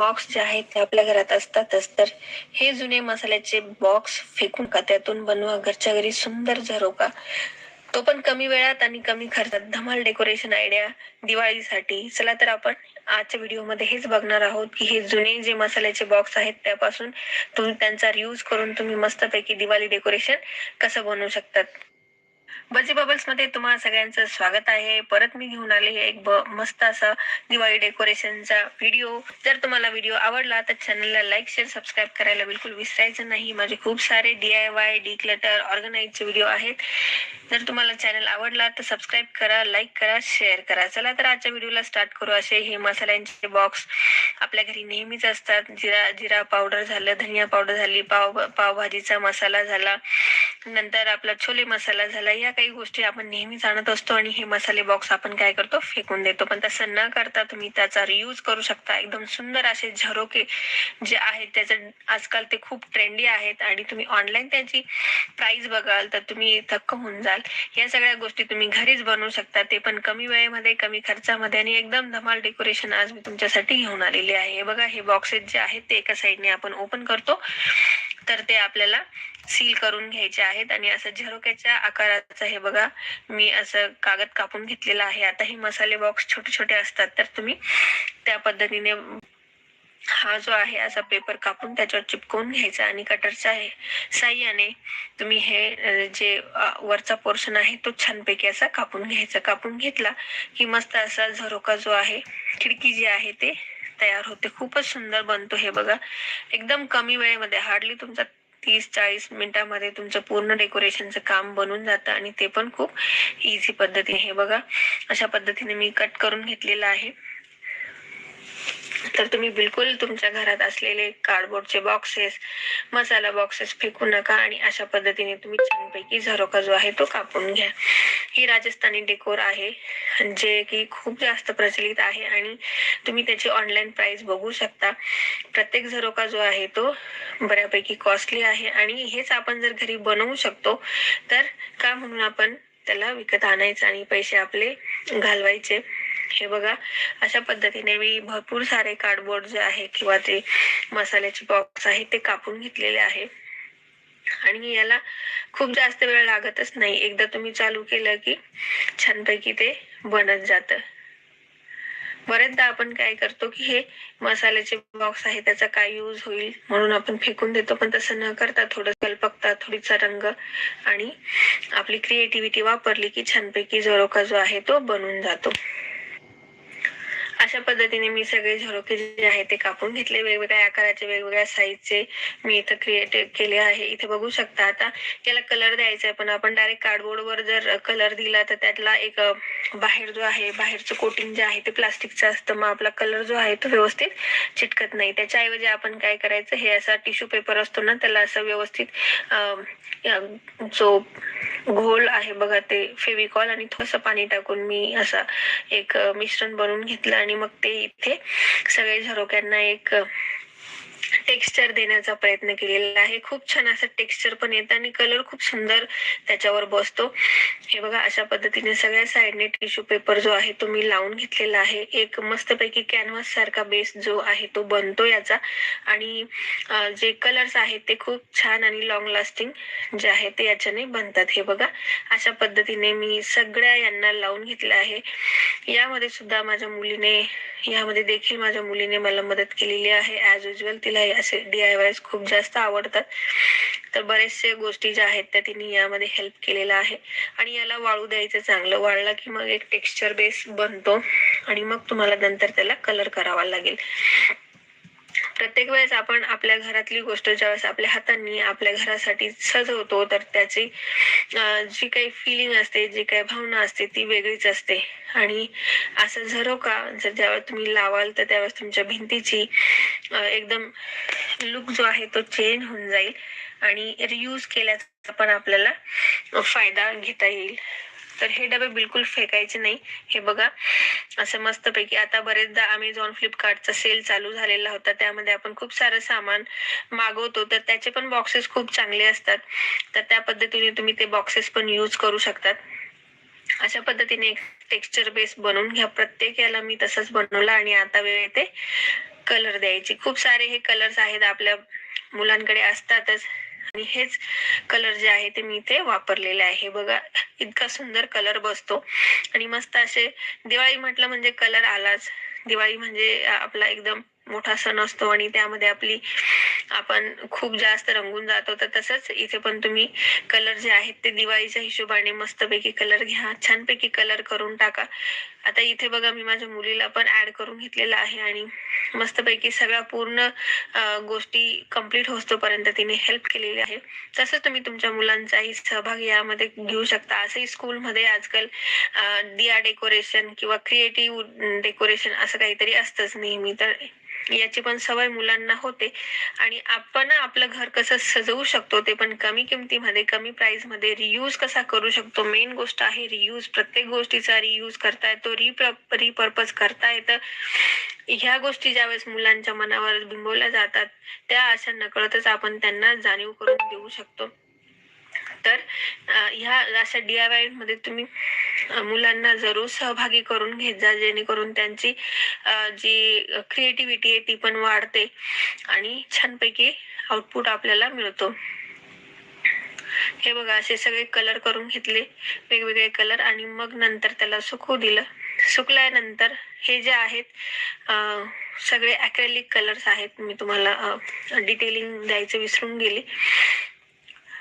Box जे आहेत ते आपल्या घरात असतातच. तर हे जुने मसाल्याचे बॉक्स फेकून का त्यातून बनवा घरच्या घरी सुंदर झरोका. तो पण कमी वेळात आणि कमी खर्चात. धमाल डेकोरेशन आयडिया दिवाळीसाठी. चला तर आपण आजच्या व्हिडिओमध्ये हेच बघणार आहोत की हे जुने जे मसाल्याचे बॉक्स आहेत त्यापासून तुम्ही त्यांचा रियूज करून तुम्ही मस्तपैकी दिवाळी डेकोरेशन कसं बनवू शकतात. बजे बबल्समध्ये तुम्हा सगळ्यांचं स्वागत आहे. परत मी घेऊन आले एक मस्त असा दिवाळी डेकोरेशनचा व्हिडिओ जर तुम्हाला व्हिडिओ आवडला तर चॅनलला लाईक शेअर सबस्क्राईब करायला बिलकुल विसरायचं नाही. माझे खूप सारे D I Y declutter ऑर्गनाईजचे व्हिडिओ आहेत. जर तुम्हाला चॅनल आवडला तर सबस्क्राईब करा लाईक करा शेअर करा. चला तर आजच्या व्हिडिओला स्टार्ट करू. असे हे मसाल्यांचे बॉक्स आपल्या घरी नेहमीच असतात. जिरा जिरा पावडर झालं धनिया पावडर झाली पाव पावभाजीचा मसाला झाला. नंतर आपला छोले मसाला झाला. या काही गोष्टी आपण नेहमीच आणत असतो आणि हे मसाले बॉक्स आपण काय करतो? फेकून देतो. पण तसं न करता तुम्ही त्याचा रियूज करू शकता. एकदम सुंदर असे झरोके जे आहेत त्याचं आजकाल ते खूप ट्रेंडी आहेत आणि तुम्ही ऑनलाईन त्याची प्राइस बघाल तर तुम्ही थक्क होऊन जाल. या सगळ्या गोष्टी तुम्ही घरीच बनवू शकता. ते पण कमी वेळेमध्ये कमी खर्चामध्ये आणि एकदम धमाल डेकोरेशन आज मी तुमच्यासाठी घेऊन आलेली आहे. हे बघा हे बॉक्सेस जे आहेत ते एका साईडने आपण ओपन करतो. तर ते आपल्याला सील करून घ्यायचे आहेत आणि असं झरोक्याच्या आकाराचं हे बघा मी असं कागद कापून घेतलेला आहे. आता हे मसाले बॉक्स छोटे छोटे असतात तर तुम्ही त्या पद्धतीने हा जो आहे असा पेपर कापून त्याच्यावर चिपकवून घ्यायचा आणि कटरच्या हे साह्याने तुम्ही हे जे वरचा पोर्शन आहे तो छानपैकी असा कापून घ्यायचा. कापून घेतला की मस्त असा झरोका जो आहे खिडकी जी आहे ते तयार होते. खूपच सुंदर बनतो हे बघा. एकदम कमी वेळेमध्ये हार्डली तुमचा तीस चाळीस मिनिटामध्ये तुमचं पूर्ण डेकोरेशनचं काम बनून जातं आणि ते पण खूप इझी पद्धतीने. हे बघा अशा पद्धतीने मी कट करून घेतलेलं आहे. तर तुम्ही बिलकुल तुमच्या घरात असलेले कार्डबोर्डचे बॉक्सेस मसाला बॉक्सेस फेकू नका आणि अशा पद्धतीने तुम्ही छानपैकी झरोका जो आहे तो कापून घ्या. ही राजस्थानी डेकोर आहे जे की खूप जास्त प्रचलित आहे आणि तुम्ही त्याची ऑनलाईन प्राइस बघू शकता. प्रत्येक झरोका जो आहे तो बऱ्यापैकी कॉस्टली आहे आणि हेच आपण जर घरी बनवू शकतो तर का म्हणून आपण त्याला विकत आणायचं आणि पैसे आपले घालवायचे? हे बघा अशा पद्धतीने मी भरपूर सारे कार्डबोर्ड जे आहे किंवा ते मसाल्याचे बॉक्स आहे ते कापून घेतलेले आहे. आणि याला खूप जास्त वेळ लागतच नाही. एकदा तुम्ही चालू केलं की छानपैकी ते बनत जातं. बरेचदा आपण काय करतो की हे मसाल्याचे बॉक्स आहे त्याचा काय यूज होईल म्हणून आपण फेकून देतो पण तसं न करता थोडं कल्पकता थोडीचा रंग आणि आपली क्रिएटिव्हिटी वापरली की छानपैकी झरोका जो आहे तो बनून जातो. अशा पद्धतीने मी सगळे झरोके जे आहे ते कापून घेतले. वेगवेगळ्या आकाराचे वेगवेगळ्या साईजचे मी इथं क्रिएट केले आहे. इथे बघू शकता आता याला कलर द्यायचा आहे. पण आपण डायरेक्ट कार्डबोर्डवर जर कलर दिला तर त्यातला एक बाहेर जो आहे बाहेरचं कोटिंग जे आहे ते प्लास्टिकचं असतं. मग आपला कलर जो आहे तो व्यवस्थित चिटकत नाही. त्याच्याऐवजी आपण काय करायचं हे असा टिश्यू पेपर असतो ना त्याला असं व्यवस्थित जो घोल आहे बघा ते फेविकॉल आणि थोडंसं पाणी टाकून मी असा एक मिश्रण बनवून घेतलं आणि मग ते इथे सगळे झरोक्यांना एक टेक्स्चर देण्याचा प्रयत्न केलेला आहे. खूप छान असं टेक्स्चर पण येतं आणि कलर खूप सुंदर त्याच्यावर बसतो. हे बघा अशा पद्धतीने सगळ्या साईडने टिश्यू पेपर जो आहे तो मी लावून घेतलेला आहे. एक मस्तपैकी कॅनव्हास सारखा बेस जो आहे तो बनतो याचा. आणि जे कलर्स आहेत ते खूप छान आणि लॉंग लास्टिंग जे आहे ते याच्याने बनतात. हे बघा अशा पद्धतीने मी सगळ्या यांना लावून घेतलं आहे. यामध्ये सुद्धा माझ्या मुलीने यामध्ये देखील माझ्या मुलीने मला मदत केलेली आहे. ॲज युजल तिला या असे डी आय वायज खूप जास्त आवडतात. तर बरेचसे गोष्टी ज्या आहेत त्या तिने यामध्ये हेल्प केलेला आहे. आणि याला वाळू द्यायचं चांगलं. वाळला की मग एक टेक्स्चर बेस बनतो. आणि मग तुम्हाला नंतर त्याला कलर करावा लागेल. प्रत्येक वेळेस आपण आपल्या घरातली गोष्ट ज्यावेळेस आपल्या हातांनी आपल्या घरासाठी सजवतो तर त्याची जी काही फिलिंग असते जी काही भावना असते ती वेगळीच असते. आणि असं झरो हो का जर ज्यावेळेस तुम्ही लावाल तर त्यावेळेस तुमच्या भिंतीची एकदम लुक जो आहे तो चेंज होऊन जाईल आणि रियूज केल्याचा पण आपल्याला फायदा घेता येईल. तर हे डबे बिलकुल फेकायचे नाही. हे बघा असं मस्तपैकी आता बरेचदा अमेझॉन फ्लिपकार्टचा सेल चालू झालेला होता. त्यामध्ये आपण खूप सारं सामान मागवतो. तर त्याचे पण बॉक्सेस खूप चांगले असतात. तर त्या पद्धतीने तुम्ही ते बॉक्सेस पण यूज करू शकतात. अशा पद्धतीने एक टेक्स्चर बेस बनवून घ्या. प्रत्येक याला मी तसंच बनवलं आणि आता वेळ येते. कलर द्यायची. खूप सारे हे कलर्स आहेत आपल्या मुलांकडे असतातच. आणि हेच कलर जे आहे ते मी इथे वापरलेले आहे. बघा इतका सुंदर कलर बसतो. आणि मस्त असे दिवाळी म्हटलं म्हणजे कलर आलाच. दिवाळी म्हणजे आपला एकदम मोठा सण असतो आणि त्यामध्ये आपली आपण खूप जास्त रंगून जातो. तर तसंच इथे पण तुम्ही कलर जे आहेत ते दिवाळीच्या हिशोबाने मस्तपैकी कलर घ्या. छानपैकी कलर करून टाका. आता इथे बघा मी माझ्या मुलीला पण ऍड करून घेतलेला आहे आणि मस्तपैकी सगळ्या पूर्ण गोष्टी कंप्लीट होतोपर्यंत तिने हेल्प केलेली आहे. तसंच तुम्ही तुमच्या मुलांचाही सहभाग यामध्ये घेऊ शकता. असंही स्कूलमध्ये आजकाल दिया डेकोरेशन किंवा क्रिएटिव्ह डेकोरेशन असं काहीतरी असतंच नेहमी. तर याची पण सवय मुलांना होते. आणि आपण आपलं घर कसं सजवू शकतो ते पण कमी किमतीमध्ये कमी प्राइसमध्ये रियूज कसा करू शकतो? मेन गोष्ट आहे रियूज प्रत्येक गोष्टीचा रियूज करता येतो रिपर्पज करता येतं ह्या गोष्टी ज्यावेळेस मुलांच्या मनावर बिंबवल्या जातात त्या अशा नकळतच आपण त्यांना जाणीव करून देऊ शकतो. तर ह्या अशा डी आय वायमध्ये तुम्ही मुलांना जरूर सहभागी करून घेत जा जेणेकरून त्यांची जी क्रिएटिव्हिटी आहे ती पण वाढते आणि छानपैकी आउटपुट आपल्याला मिळतो. हे बघा असे सगळे कलर करून घेतले वेगवेगळे कलर आणि मग नंतर त्याला सुकू दिलं. सुकल्यानंतर हे जे आहेत सगळे अक्रेलिक कलर्स आहेत. मी तुम्हाला डिटेलिंग द्यायचं विसरून गेले.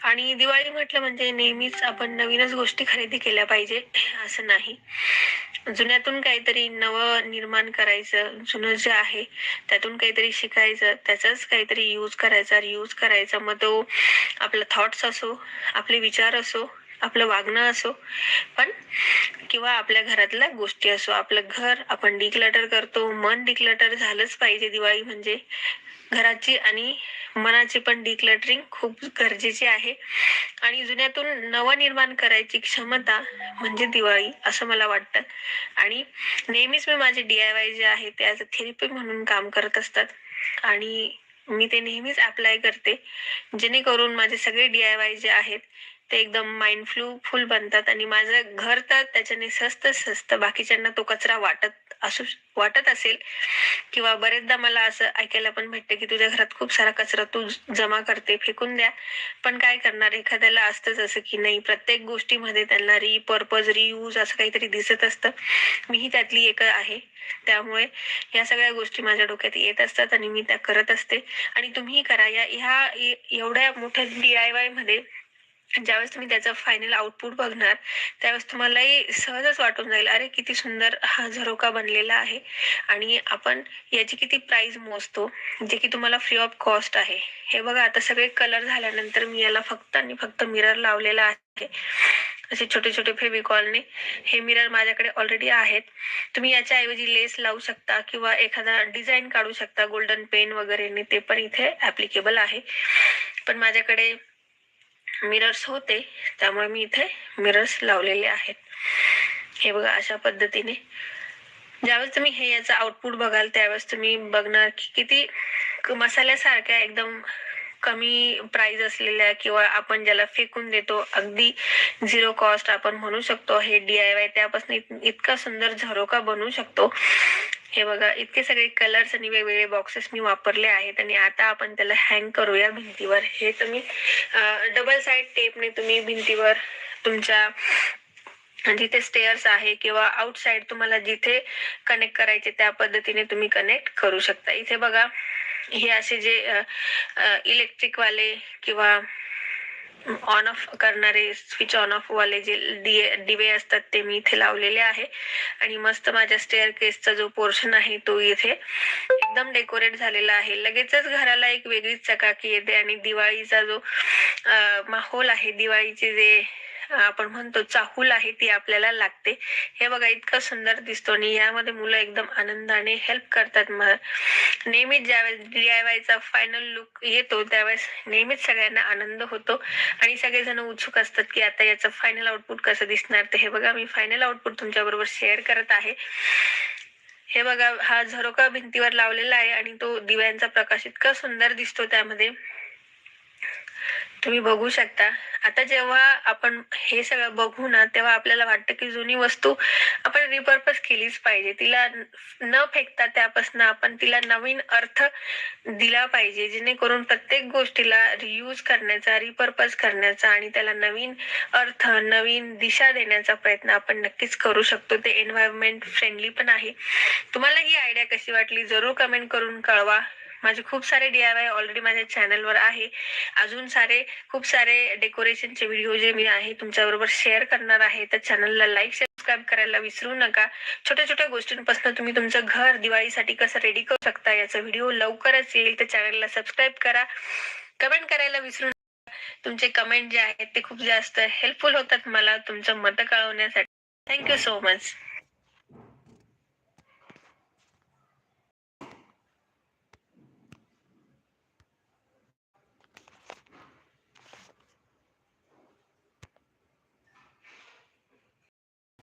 आणि दिवाळी म्हटलं म्हणजे नेहमीच आपण नवीनच गोष्टी खरेदी केल्या पाहिजे असं नाही. जुन्यातून काहीतरी नवं निर्माण करायचं जुनं जे आहे त्यातून काहीतरी शिकायचं त्याचाच काहीतरी यूज करायचा रियूज करायचा. मग तो आपला थॉट्स असो आपले विचार असो आपलं वागणं असो पण किंवा आपल्या घरातल्या गोष्टी असो. आपलं घर आपण डिक्लटर करतो मन डिक्लटर झालंच पाहिजे दिवाळी म्हणजे. घराची आणि मनाची पण डिक्लटरिंग खूप गरजेची आहे. आणि जुन्यातून नवनिर्माण करायची क्षमता म्हणजे दिवाळी असं मला वाटतं. आणि नेहमीच मी माझे डी आय वाय जे आहे ते ॲज अ थेरपी म्हणून काम करत असतात. आणि मी ते नेहमीच अप्लाय करते. जेणेकरून माझे सगळे डी आय वाय जे आहेत ते एकदम माइंडफ्लू फुल बनतात. आणि माझं घर तर त्याच्याने स्वस्त स्वस्त बाकीच्यांना तो कचरा वाटत असू वाटत असेल किंवा बरेचदा मला असं ऐकायला पण भेटते की तुझ्या घरात खूप सारा कचरा तू जमा करते फेकून द्या. पण काय करणार? एखाद्याला असतंच असं की नाही प्रत्येक गोष्टीमध्ये त्यांना रिपर्पज रियूज असं काहीतरी दिसत असतं. मीही त्यातली एक आहे. त्यामुळे या सगळ्या गोष्टी माझ्या डोक्यात येत असतात आणि मी त्या करत असते. आणि तुम्ही करा. या ह्या एवढ्या मोठ्या डी आय वायमध्ये ज्यावेळेस तुम्ही त्याचं फायनल आउटपुट बघणार त्यावेळेस तुम्हालाही सहजच वाटून जाईल अरे किती सुंदर हा झरोका बनलेला आहे. आणि आपण याची किती प्राइस मोजतो जे की तुम्हाला फ्री ऑफ कॉस्ट आहे. हे बघा आता सगळे कलर झाल्यानंतर मी याला फक्त आणि फक्त मिरर लावलेला आहे. असे छोटे छोटे फेविकॉलने हे मिरर माझ्याकडे ऑलरेडी आहेत. तुम्ही याच्या ऐवजी लेस लावू शकता किंवा एखादा डिझाईन काढू शकता गोल्डन पेन वगैरेने ते पण इथे ऍप्लिकेबल आहे. पण माझ्याकडे मिरर्स होते त्यामुळे मी इथे मिरर्स लावलेले आहेत. हे बघा अशा पद्धतीने. ज्यावेळेस तुम्ही हे याचं आउटपुट बघाल त्यावेळेस तुम्ही बघणार की किती मसाल्यासारख्या एकदम कमी प्राइस असलेल्या किंवा आपण ज्याला फेकून देतो अगदी झिरो कॉस्ट आपण म्हणू शकतो हे डी आय वाय त्यापासून इतका सुंदर झरोका बनवू शकतो. हे बघा इतके सगळे कलर्स आणि वेगवेगळे बॉक्सेस मी वापरले आहेत आणि आता आपण त्याला हँग करूया भिंतीवर. हे तुम्ही डबल साईड टेपने तुम्ही भिंतीवर तुमच्या जिथे स्टेअर्स आहे किंवा आउटसाइड तुम्हाला जिथे कनेक्ट करायचे त्या पद्धतीने तुम्ही कनेक्ट करू शकता. इथे बघा हे असे जे इलेक्ट्रिक वाले किंवा ऑन ऑफ करणारे स्विच ऑन ऑफ वाले जे दिवे असतात ते मी इथे लावलेले आहे. आणि मस्त माझ्या स्टेअर केसचा जो पोर्शन आहे तो इथे एकदम डेकोरेट झालेला आहे. लगेचच घराला एक वेगळीच चकाकी येते आणि दिवाळीचा जो माहोल आहे दिवाळीचे जे आपण म्हणतो चाहूल आहे ती आपल्याला लागते. हे बघा इतकं सुंदर दिसतो आणि यामध्ये मुलं एकदम आनंदाने हेल्प करतात. नेहमीच ज्यावेळेस डी आय वायचा फायनल लुक येतो त्यावेळेस नेहमीच सगळ्यांना आनंद होतो. आणि सगळेजण उत्सुक असतात की आता याचं फायनल आउटपुट कसं दिसणार. तर हे बघा मी फायनल आउटपुट तुमच्या बरोबर शेअर करत आहे. हे बघा हा झरोका भिंतीवर लावलेला आहे आणि तो दिव्यांचा प्रकाश इतका सुंदर दिसतो त्यामध्ये. तुम्ही बघू शकता. आता जेव्हा आपण हे सगळं बघू ना तेव्हा आपल्याला वाटतं की जुनी वस्तू आपण रिपर्पज केलीच पाहिजे. तिला न फेकता त्यापासून आपण तिला नवीन अर्थ दिला पाहिजे. जेणेकरून प्रत्येक गोष्टीला रियूज करण्याचा रिपर्पज करण्याचा आणि त्याला नवीन अर्थ नवीन दिशा देण्याचा प्रयत्न आपण नक्कीच करू शकतो. ते एन्व्हायरमेंट फ्रेंडली पण आहे. तुम्हाला ही आयडिया कशी वाटली? जरूर कमेंट करून कळवा. माझे खूप सारे डी आय ऑलरेडी माझ्या चॅनलवर आहे. अजून सारे खूप सारे डेकोरेशनचे व्हिडिओ जे मी आहे तुमच्याबरोबर शेअर करणार आहे. तर चॅनलला लाईक सबस्क्राईब करायला विसरू नका. छोट्या छोट्या गोष्टींपासून तुम्ही तुमचं घर दिवाळीसाठी कसं रेडी करू शकता याचा व्हिडिओ लवकरच येईल. तर चॅनलला सबस्क्राईब करा. कमेंट करायला विसरू नका. तुमचे कमेंट जे आहेत ते खूप जास्त हेल्पफुल होतात मला तुमचं मतं कळवण्यासाठी. Thank you so much